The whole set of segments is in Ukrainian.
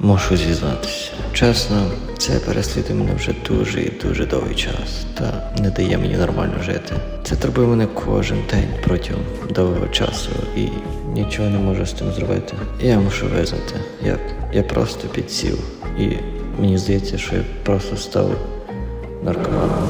Мушу зізнатися. Чесно, це переслідує мене вже дуже і дуже довгий час та не дає мені нормально жити. Це турбує мене кожен день протягом довгого часу і нічого не можу з тим зробити. Я мушу визнати, я, я просто підсів. І мені здається, що я просто став наркоманом.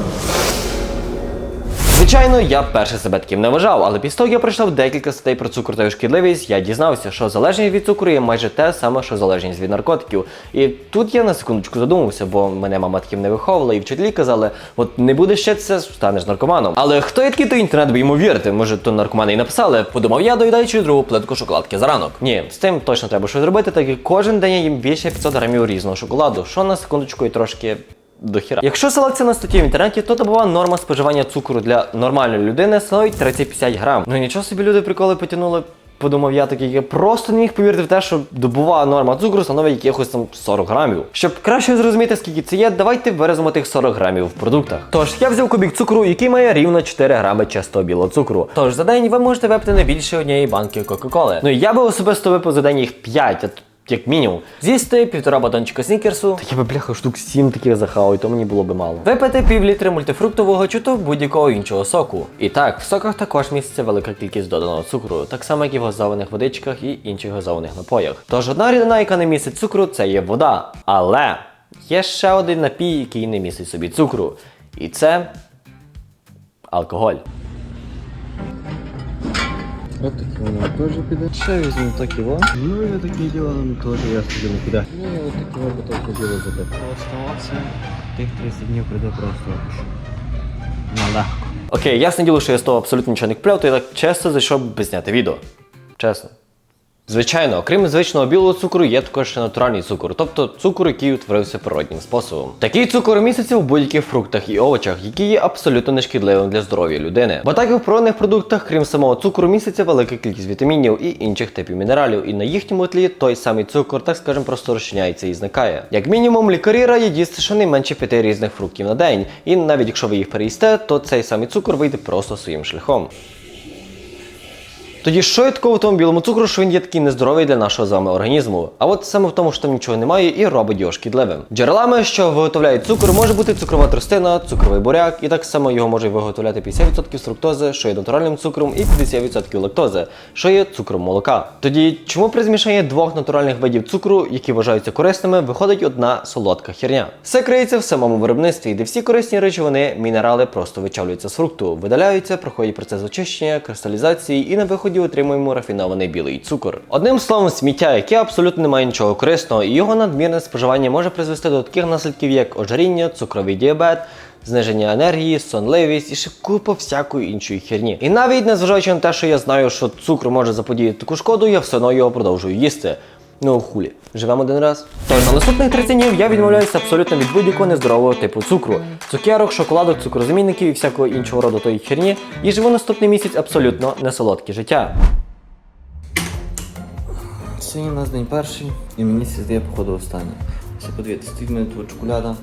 Звичайно, я перше себе таким не вважав, але після того, я пройшов декілька статей про цукор та його шкідливість, я дізнався, що залежність від цукру є майже те саме, що залежність від наркотиків. І тут я на секундочку задумався, бо мене мама таким не виховувала, і вчителі казали, от не будеш це, станеш наркоманом. Але хто є такий то інтернет би йому вірити? Може, то наркомани і написали, подумав я, доїдаючи другу плитку шоколадки за ранок. Ні, з тим точно треба щось зробити, так як кожен день я їм більше 500 грамів різного шоколаду, що на секундочку і трошки до хіра. Якщо селекція на статті в інтернеті, то добова норма споживання цукру для нормальної людини становить 30-50 грам. Ну нічого собі люди приколи потягнули. Подумав я такий, я просто не міг повірити в те, що добова норма цукру становить якихось там 40 грамів. Щоб краще зрозуміти, скільки це є, давайте виразимо тих 40 грамів в продуктах. Тож я взяв кубік цукру, який має рівно 4 грами чистого білого цукру. Тож за день ви можете випити не більше однієї банки Кока-Коли. Ну я би особисто випив за день їх 5, а як мінімум. З'їсти півтора батончика снікерсу. Та я би бляха штук 7 таких захавав, і то мені було би мало. Випити пів літри мультифруктового чи то будь-якого іншого соку. І так, в соках також міститься велика кількість доданого цукру, так само як і в газованих водичках і інших газованих напоях. Тож одна рідина, яка не містить цукру, це є вода. Але є ще один напій, який не містить собі цукру. І це алкоголь. От такі воно теж піде. Ще візьму так его. Ну і такі діла нам теж я скидываю не піде. Ну і от такі воно потім діло забити. Оставався. Тих 30 днів прийде просто на. Окей, ясне діло, що я з того абсолютно нічого не купляв, то я так чесно зайшов би зняти відео. Чесно. Звичайно, окрім звичного білого цукру, є також ще натуральний цукор, тобто цукор, який утворився природнім способом. Такий цукор міститься в будь-яких фруктах і овочах, які є абсолютно нешкідливим для здоров'я людини. Бо так і в природних продуктах, крім самого цукру, міститься велика кількість вітамінів і інших типів мінералів, і на їхньому тлі той самий цукор, так скажемо, просто розчиняється і зникає. Як мінімум, лікарі радять їсти щонайменше п'яти різних фруктів на день, і навіть якщо ви їх переїсте, то цей самий цукор вийде просто своїм шляхом. Тоді що є такого в тому білому цукру, що він є такий нездоровий для нашого з вами організму? А от саме в тому, що там нічого немає і робить його шкідливим. Джерелами, що виготовляють цукор, може бути цукрова тростина, цукровий буряк, і так само його може виготовляти 50% фруктози, що є натуральним цукром, і 50% лактози, що є цукром молока. Тоді чому при змішанні двох натуральних видів цукру, які вважаються корисними, виходить одна солодка херня? Все криється в самому виробництві, де всі корисні речовини, мінерали просто вичавлюються з фрукту, видаляються, проходять процес очищення, кристалізації і на виході отримуємо рафінований білий цукор. Одним словом, сміття, яке абсолютно не має нічого корисного, і його надмірне споживання може призвести до таких наслідків, як ожиріння, цукровий діабет. Зниження енергії, сонливість і ще купа всякої іншої херні. І навіть незважаючи на те, що я знаю, що цукор може заподіяти таку шкоду, я все одно його продовжую їсти. Ну хулі, живемо один раз. Тож на наступних 30 днів я відмовляюся абсолютно від будь-якого нездорового типу цукру, цукерок, шоколадок, цукрозамінників і всякого іншого роду тої херні, і живу наступний місяць абсолютно несолодке життя. Сьогодні у нас день перший, і мені здає, походу, останній. Ще подивіться, стоїть мене тут чоколяда,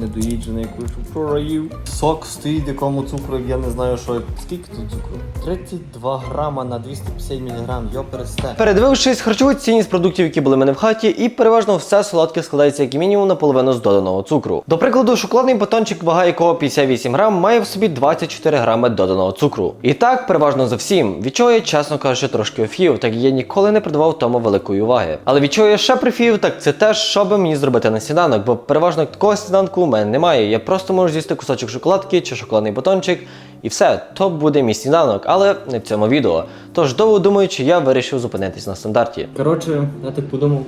недоїджена, яку я тут. Сок стоїть, якому цукру, я не знаю, що. Скільки тут цукру? 32 грама на 250 мг, йо пересте. Передивившись харчову цінність продуктів, які були в мене в хаті, і переважно все солодке складається як мінімум наполовину з доданого цукру. До прикладу, шоколадний батончик, вага якого 58 грам, має в собі 24 грами доданого цукру. І так, переважно за всім, від чого я, чесно кажучи, трошки офів, так я ніколи не придавав тому великої уваги. Але від чого я ще прифів, так це те, що би мені зробити на сніданок, бо переважно такого сніданку у мене немає. Я просто можу з'їсти кусочок шоколадки чи шоколадний батончик. І все, то буде мій сніданок, але не в цьому відео. Тож довго думаючи, я вирішив зупинитись на стандарті. Коротше, я так подумав,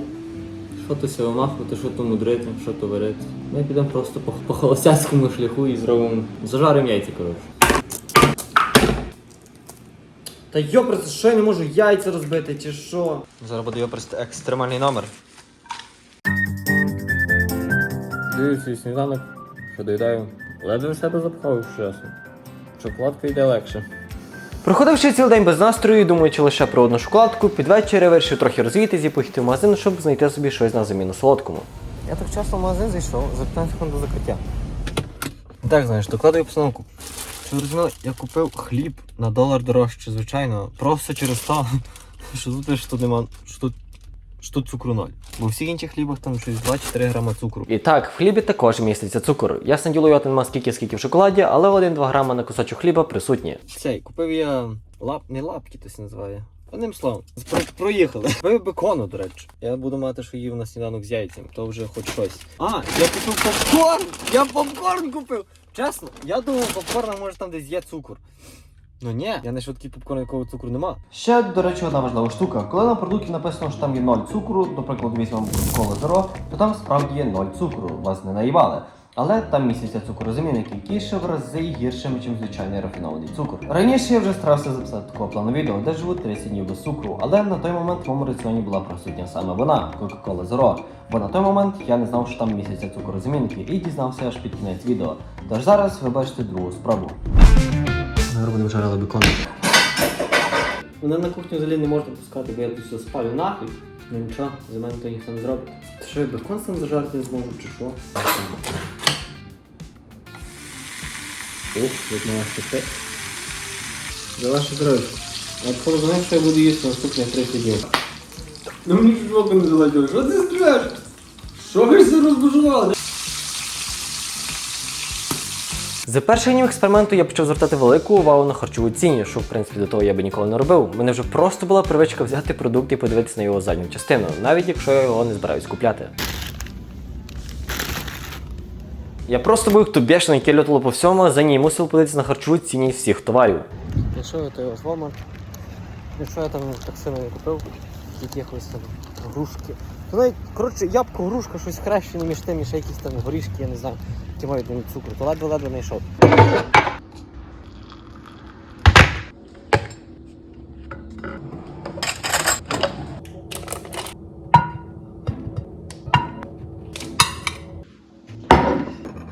що то вимахувати, що то мудрити, що то варити. Ми підемо просто по, по холостяцькому шляху і зробимо. Зажаримо яйця, коротше. Та йопрст, що я не можу яйця розбити, чи що? Зараз буде йопрст екстремальний номер. Дивлюся сніданок, що доїдаю. Ледве себе запхав часу. Шоколадка йде легше. Проходивши цілий день без настрою, думаючи лише про одну шоколадку, під вечір я вирішив трохи розвіятись і поїхати в магазин, щоб знайти собі щось на заміну солодкому. Я так часто в магазин зайшов за 15 секунд до закриття. Так, знаєш, докладаю постановку. Що ви розуміли, я купив хліб на долар дорожче, звичайно. Просто через то, що тут, що тут нема. Що тут що тут цукру ноль. Бо в всіх інших хлібах там щось 2-4 грама цукру. І так, в хлібі також міститься цукор. Ясне діло, його нема скільки, скільки в шоколаді, але 1-2 грама на кусочок хліба присутні. Цей, купив я лап, не лапки, то се називає. Одним словом, про, проїхали. Купив бекону, до речі. Я буду мати, що їв на сніданок з яйцем, то вже хоч щось. А, я купив попкорн! Я попкорн купив! Чесно, я думав, попкорн може там десь є цукор. Ну ні, я знайшов такий попкорн, якого цукру нема. Ще, до речі, одна важлива штука. Коли на продукті написано, що там є 0 цукру, до прикладу візьмемо кола зеро, то там справді є 0 цукру, вас не наїбали. Але там містяться цукрозамінники, які ще в рази гіршими, ніж звичайний рафінований цукор. Раніше я вже старався записати такого плану відео, де живу 30 днів без цукру, але на той момент в моєму раціоні була присутня саме вона, Coca-Cola Zero. Бо на той момент я не знав, що там містяться цукрозамінники, і дізнався аж під кінець відео. Тож зараз ви бачите другу спробу. Зараз будемо жарили бекон. Мене на кухню взагалі не можна пускати, бо я тут все спалю нахуй. Ну нічого, за мене то ніхто не зробить. Ти що, я бекон сам зажарити не зможу, чи що? Ух, як має щастя. За ваше здоров'я. А от коли знаєш, що я буду їсти наступних 30 днів. Ну мені ж жопу не залетіло. Що ти стріляєш? Що ви все розбужували? З перших днів експерименту я почав звертати велику увагу на харчову цінність, що в принципі до того я би ніколи не робив. У мене вже просто була привичка взяти продукт і подивитися на його задню частину, навіть якщо я його не збираюсь купляти. Я просто був хто бешений, яке льотало по всьому магазині і мусив подивитися на харчову цінність всіх товарів. Якщо я то його зломав, якщо я там так сильно не купив, якихось там грушки. То коротше, ябко, грушка, щось краще, між тим, ще якісь там горішки, я не знаю, які мають цукру, то ледве-ледве знайшов.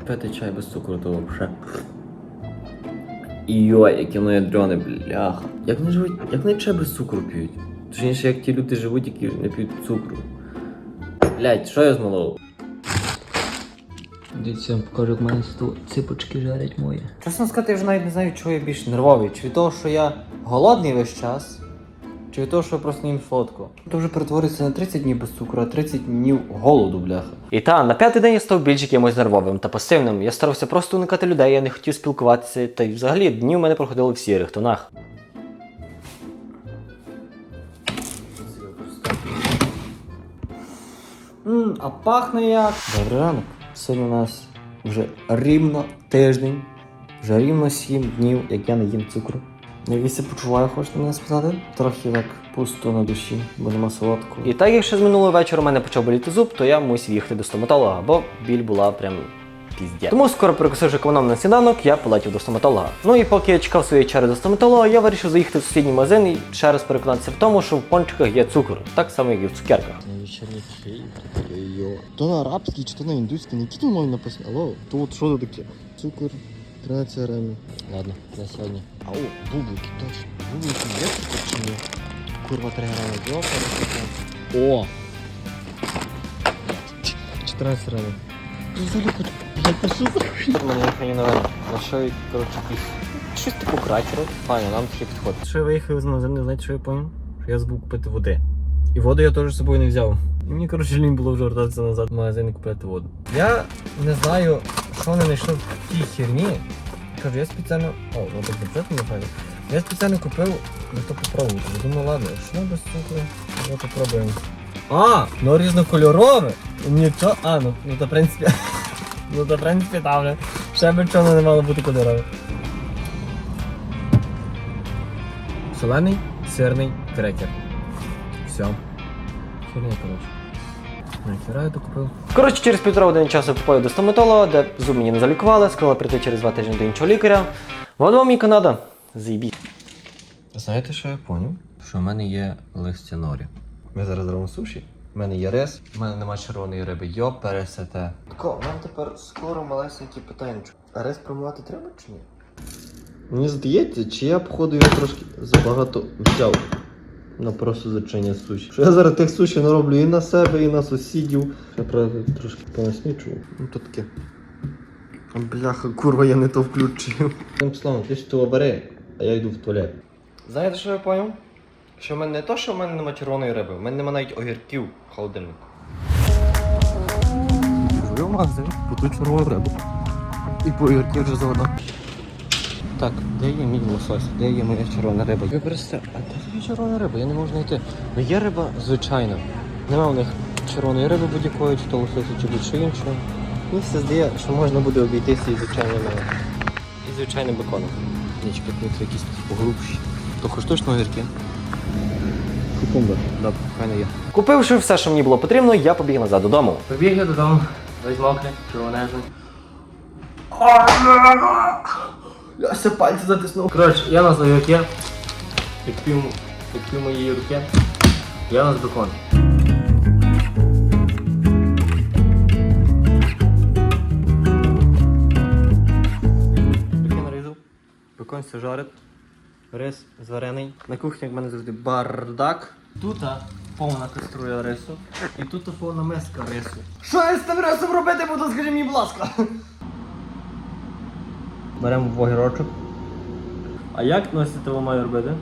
Пити чай без цукру, то взагалі. Йой, яке воно ядрене, бляха. Як вони живуть, як вони чай без цукру п'ють? Точніше, як ті люди живуть, які не п'ють цукру. Блять, що я змолов? Дивіться, я вам покажу, як в мене тут ципочки жарять мої. Чесно сказати, я вже навіть не знаю, чого я більш нервовий. Чи від того, що я голодний весь час, чи від того, що я просто не їм солодко. То вже перетворюється на 30 днів без цукру, а 30 днів голоду, бляха. І та на п'ятий день я став більш якимось нервовим та пасивним. Я старався просто уникати людей, я не хотів спілкуватися, та й взагалі дні в мене проходили в сірих тонах. Ммм, а пахне як. Добрий ранок. Сьогодні у нас вже рівно тиждень, вже рівно 7 днів, як я не їм цукру. Як я себе почуваю, хочете мене сказати? Трохи так пусто на душі, бо нема солодкого. І так як ще з минулого вечора у мене почав боліти зуб, то я мусив їхати до стоматолога, бо біль була прям піздя. Тому скоро перекусивши кавуном на сніданок, я полетів до стоматолога. Ну і поки я чекав своєї черги до стоматолога, я вирішив заїхати в сусідній магазин і ще раз переконатися в тому, що в пончиках є цукор, так само як і в цукерках. Йо. То на арабський, чи то на індуський, на якій тут мові написано? Алло, то от що це таке? Цукор, 13 грамів. Ладно, на сьогодні. Ау, бублики, точно. Бублики є цукор чи ні? Курва 3 грами, йо, О! 14 грамів. Залюбить, що за? Мені я, щось типу кракеру. Файно, нам таке підходить. Що я виїхав з магазину, знаєте, що я поняв? Що я забув купити води. І воду я теж з собою не взяв. І мені, коротше, лінь було вже вертатися назад в магазин і купляти воду. Я не знаю, що вони знайшли в тій херні. Кажу, я спеціально. О, ну так бюджет не файно. Я спеціально купив, ну то попробувати. Я думаю, ладно, що без цукру, я попробуємо. А, ну різнокольорове. Нічого. А, ну, ну то в принципі. Ну то в принципі там вже. Ще би чого не мало бути кольорове. Солений, сирний крекер. Все. Херня, коротше. Нахера я купив. Коротше, через півтора години часу попав до стоматолога, де зуб мені не залікували, сказали прийти через два тижні до іншого лікаря. Вон і Канада. Заїбіть. Знаєте, що я поняв? Що в мене є листя норі. Ми зараз робимо суші. У мене є рис, у мене нема червоної риби. Йо, пересете. Тако, у мене тепер скоро малесенькі питання. А рис промивати треба чи ні? Мені здається, чи я, походу, його трошки забагато взяв на просто зачинення суші. Що я зараз тих суші нароблю і на себе, і на сусідів. Я правда трошки понаснічую. Ну то таке. Бляха, курва, я не то включив. Тим словом, ти ж того бери, а я йду в туалет. Знаєте, що я поняв? Що в мене не то, що в мене нема червоної риби, в мене нема навіть огірків в холодильнику. Живу в магазин, купив червону рибу. І по огірки вже заодно. Так, де є мій лосось? Де є моя червона риба? Ви просто, а де тобі червона риба? Я не можу знайти. Ну є риба звичайна. Нема в них червоної риби будь-якої, чи то лососі, чи будь-що іншого. Мені все здає, що можна буде обійтися і звичайним, і звичайним беконом. Нічки якісь погрубші. То хоч точно огірки? Кукумбер, да, файно є. Купивши все, що мені було потрібно, я побіг назад додому. Побіг я додому, весь мокрий, червонезний. Я все пальці затиснув. Коротше, я на знайомки, під пів, під пів моєї руки, я на бекон. Бекон нарізав, бекон все жарить, рис зварений. На кухні в мене завжди бардак. Тут повна каструля рису. І тут повна миска рису. Що я з тим рисом робити буду, скажи мені, будь ласка. Беремо вогірочок. А як носити ви маю робити?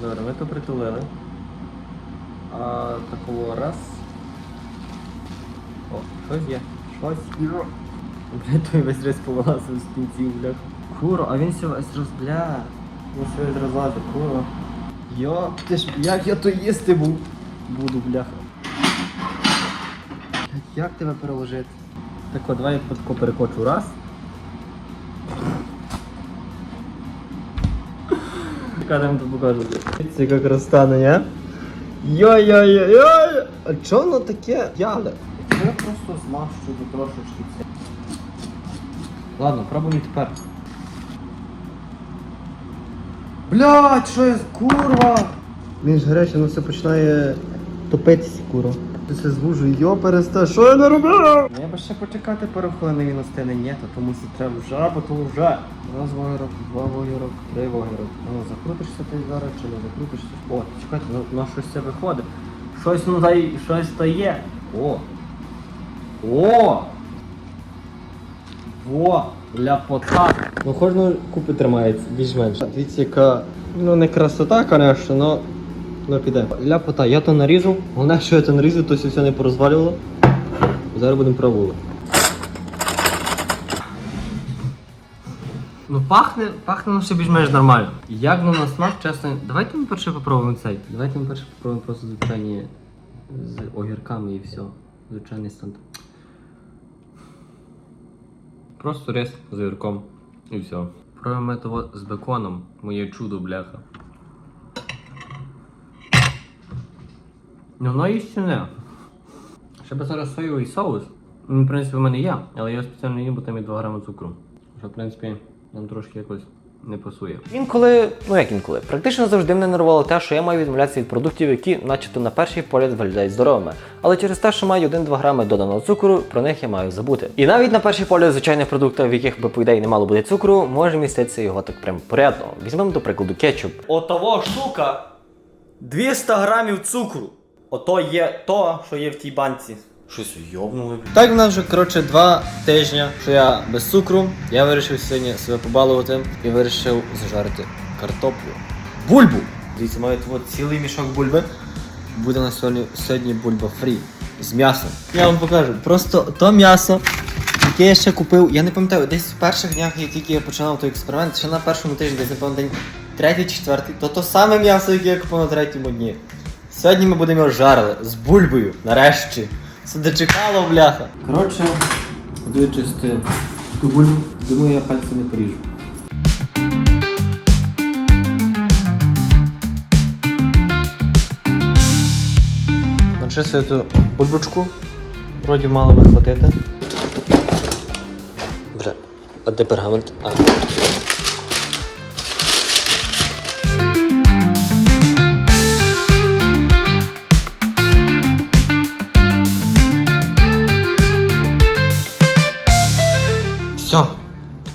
Добре, ми то притулили. А такого раз. О, щось є. Щось є. Бля, той весь рис повилазив з кінців, бля. Куро, а він все весь розбля. Він все весь розлазив, куро. Йо, ти ж як я то їсти був? Буду, бляха. Як тебе переложити? Так от, давай я тако перекочу раз. Яка там тут покажу? Це як розтане, я? Йой-йой-йой! А чого воно таке яле? Я просто змащу до трошечки це. Ладно, пробуємо тепер. Блядь, що я курва! Він ж гаряче, воно все починає топитися, куро. Ти все звужу, йо переста, що я не робив? Ну, Я би ще почекати пару хвилин, він остине, ні, то тому що треба вже, бо то вже. Раз вогірок, два вогірок, три вогірок. Ну, закрутишся ти зараз чи не закрутишся? О, чекайте, ну, ну щось це виходить. Щось ну та й щось то є. О! О! Во! Ляпота! Ну кожну купи тримається, більш-менш. Дивіться, яка. Ну не красота, звісно, но. Ну піде. Ляпота, я то наріжу. Головне, що я то нарізав, то все не порозвалювало. Зараз будемо пробувати. Ну пахне, пахне ну, все більш-менш нормально. Як воно на смак, чесно. Давайте ми перше попробуємо цей. Давайте ми перше попробуємо просто звичайні з огірками і все. Звичайний стандарт. Просто рис з вірком і все. Пробуємо того з беконом. Моє чудо, бляха. Ну, воно не. Ще би зараз соєвий соус. Він, в принципі, в мене є, але я спеціально їм, бо там є 2 грами цукру. Що, в принципі, нам трошки якось не пасує. Інколи, ну як інколи, практично завжди мене нервувало те, що я маю відмовлятися від продуктів, які, начебто, на перший погляд виглядають здоровими. Але через те, що маю 1-2 грами доданого цукру, про них я маю забути. І навіть на перший погляд звичайних продуктів, в яких би по ідеї не мало бути цукру, може міститися його так прям порядно. Візьмемо до прикладу кетчуп. Отого штука 200 грамів цукру. Ото є то, що є в тій банці. Щось йобнули. Так в нас вже коротше два тижні, що я без цукру. Я вирішив сьогодні себе побалувати і вирішив зажарити картоплю. Бульбу! Дивіться, маю от цілий мішок бульби. Буде на сьогодні, сьогодні бульба фрі з м'ясом. Я вам покажу. Просто то м'ясо, яке я ще купив. Я не пам'ятаю, десь в перших днях, як тільки я починав той експеримент, ще на першому тижні, десь напевно день третій, четвертий, то то саме м'ясо, яке я купив на третьому дні. Сьогодні ми будемо його жарили з бульбою, нарешті. Це дочекало, бляха. Коротше, буду чисти ту бульбу, думаю, я пальці не поріжу. Начистую цю бульбочку. Вроді мало би хватити. Бля, а де пергамент? А.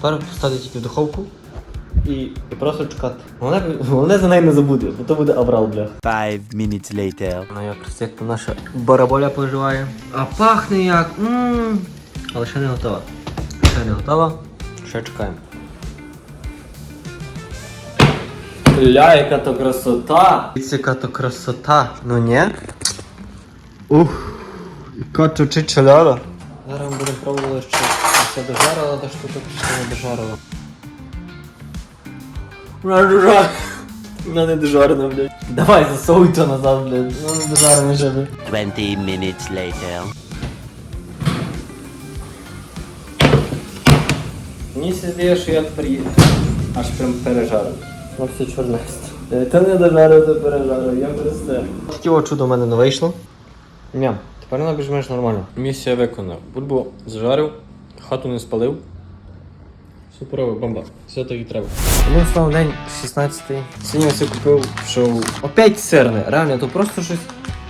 Тепер поставити тільки в духовку і, і просто чекати. Головне, головне за нею не забути, бо то буде аврал, бля. Five minutes later. Ну якраз як то наша бараболя поживає. А пахне як. Ммм. Але ще не готова. Ще не готова. Ще чекаємо. Бля, яка то красота! Яка то красота. Ну ні? Ух, яка то чичаляра. Зараз будемо пробувати, що все дожарила, та штука ще не дожарила. Вона. Не дожарена, блядь. Давай засовуй то назад, блядь. Вона не дожарена ще, блядь. 20 minutes later. Мені здається, що я тепер аж прям пережарив. Ну все чорне. Та не дожарив, то пережарив, я просто. Таке чудо в мене не вийшло. Ням, тепер вона більш-менш нормально. Місія виконав. Бульбу зажарив, хату не спалив. Суперово, бомба. Все так і треба. Тому став день 16-й. Сьогодні я все купив, що опять сирне. Реально, то просто щось.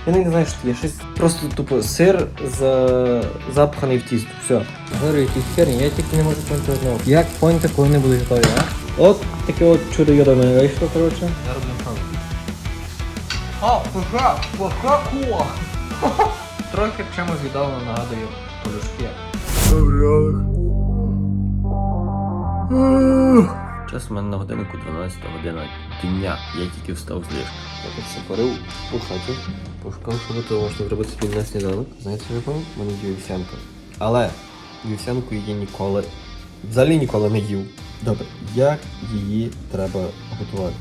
Я не знаю, що є. Щось просто тупо сир за... запханий в тісто. Все. Говорю, якісь херні, я тільки не можу поняти одного. Як поняти, коли не будуть готові, а? От таке от чудо йода в мене вийшло, коротше. Я роблю сам. А, пуха, куа. Трохи чимось віддавно нагадую полюшки. Час у мене на годиннику 12 година дня. Я тільки встав з ліжка. Я так все парив у хаті. Пошукав, що готово можна зробити собі на сніданок. Знаєте, що я пам'ятаю? У мене є вівсянка. Але вівсянку я ніколи, взагалі ніколи не їв. Добре, як її треба готувати?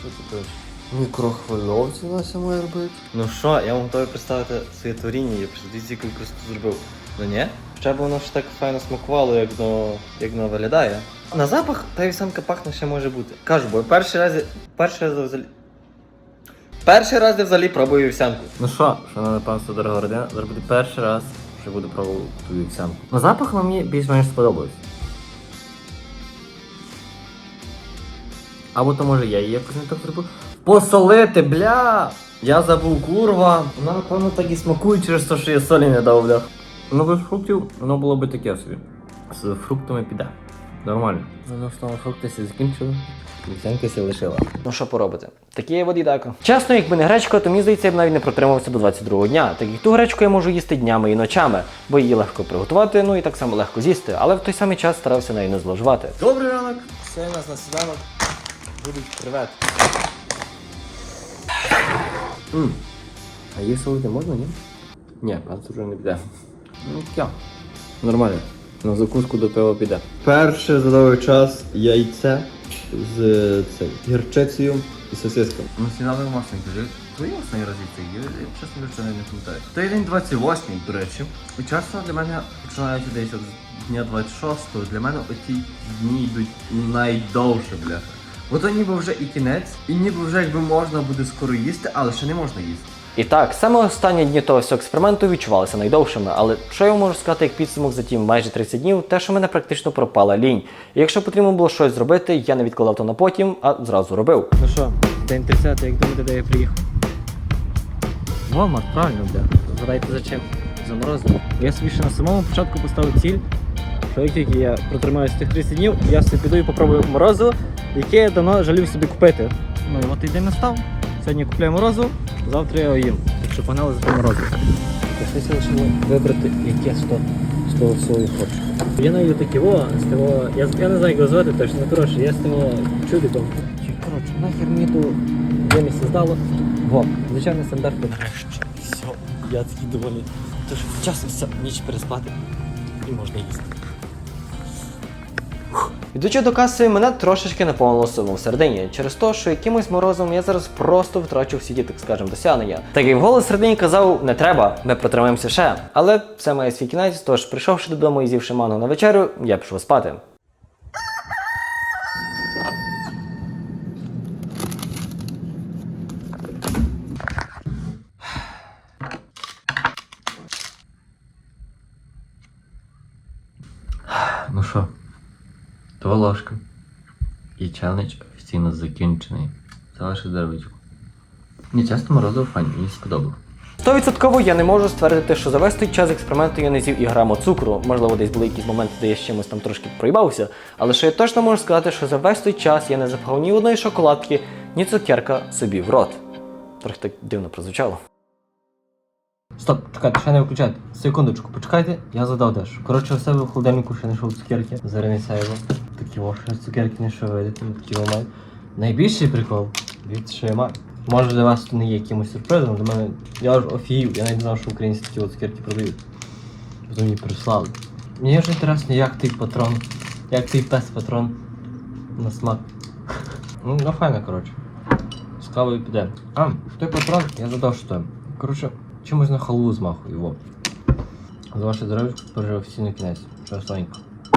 Що ти пишеш? Мікрохвильовці Нася має робити. Ну що, я вам готовий представити своє творіння, я дивіться, яку красоту зробив. Ну ні? Ще б воно ж так файно смакувало, як воно, як воно виглядає. На запах та вівсянка пахне ще може бути. Кажу, бо перший раз, перший раз взагалі. Перший раз я взагалі пробую вівсянку. Ну що, шановне панство дорога родина, зараз буде перший раз, що буду пробувати ту вівсянку. На запах мені більш-менш сподобалось. Або то може я її якось не так зробив. Посолити, бля! Я забув курва. Вона, напевно, так і смакує через те, що я солі не дав, бля. Ну без фруктів воно було би таке собі. З фруктами піде. Нормально. Ну що, фрукти всі закінчили. Вівсянка сі лишила. Ну що поробити? Такі є водідака. Чесно, якби не гречка, то мені здається, я б навіть не протримався до 22-го дня. Так як ту гречку я можу їсти днями і ночами, бо її легко приготувати, ну і так само легко з'їсти, але в той самий час старався нею не зловживати. Добрий ранок. Це у нас на сніданок. Будуть креветки. Мм. А їх солити можна, ні? Ні, пан вже не піде. Ну таке. Нормально. На закуску до пива піде. Перше за довгий час яйце з цей, гірчицею і сосисками. Ну, сніданок масло кажи. Твої останні рази це є, я чесно кажучи, не пам'ятаю. Той день 28, до речі. І часто для мене, починаючи десь от дня 26-го, для мене оті дні йдуть найдовше, бляха. Бо то ніби вже і кінець, і ніби вже якби можна буде скоро їсти, але ще не можна їсти. І так, саме останні дні того всього експерименту відчувалися найдовшими, але що я можу сказати як підсумок за ті майже 30 днів, те, що в мене практично пропала лінь. І якщо потрібно було щось зробити, я не відкладав то на потім, а зразу робив. Ну що, день 30, як думаєте, де я приїхав? Walmart, правильно, бля. Згадайте за чим? За. Я собі ще на самому початку поставив ціль, що як тільки я протримаюся тих 30 днів, я собі піду і попробую морозиво, яке я давно жалів собі купити. Ну і от і день настав. Сьогодні купляю морозиво, завтра я його їм. Так погнали за тим морозиво. Пішлися лише вибрати, яке з того, всього хочу. Я навіть такі, о, з того, я, я не знаю, як його звати точно, коротше, я з того чудиком. Чи, коротше, нахер мені ту місце здало. Во, звичайний стандарт. Нарешті, все, я такий доволі. Тож час все, ніч переспати і можна їсти. Йдучи до каси, мене трошечки наповнило сумом всередині, через те, що якимось морозом я зараз просто втрачу всі ті, так скажемо, досягнення. Так як голос середині казав, не треба, ми протримаємося ще. Але це має свій кінець, тож прийшовши додому і з'ївши мангу на вечерю, я пішов спати. Ну що, то ложка. І челендж офіційно закінчений. Це ваше здоров'ячко. Мені часто морозиво фані, мені сподобалось. Стовідсотково я не можу ствердити, що за весь той час експерименту я не з'їв і граму цукру. Можливо, десь були якісь моменти, де я з чимось там трошки проїбався. Але що я точно можу сказати, що за весь той час я не запхав ні одної шоколадки, ні цукерка собі в рот. Трохи так дивно прозвучало. Стоп, чекайте, ще не виключайте. Секундочку, почекайте, я задав дещо. Коротше, у себе в холодильнику ще знайшов цукерки. Заринися його. такі оші цукерки не що видите, такі мають. Найбільший прикол від Шима. Може для вас це не є якимось сюрпризом, для мене я ж офігів, я навіть не знав, що українці такі цукерки продають. Потім мені прислали. Мені ж інтересно, як той патрон, як той пес патрон на смак. Ну, ну файно, коротше. З кавою піде. А, той патрон, я задав, що то. Коротше, чимось можна халву змахую, во. За ваше здоров'я, пережив офіційний кінець. Що останнько.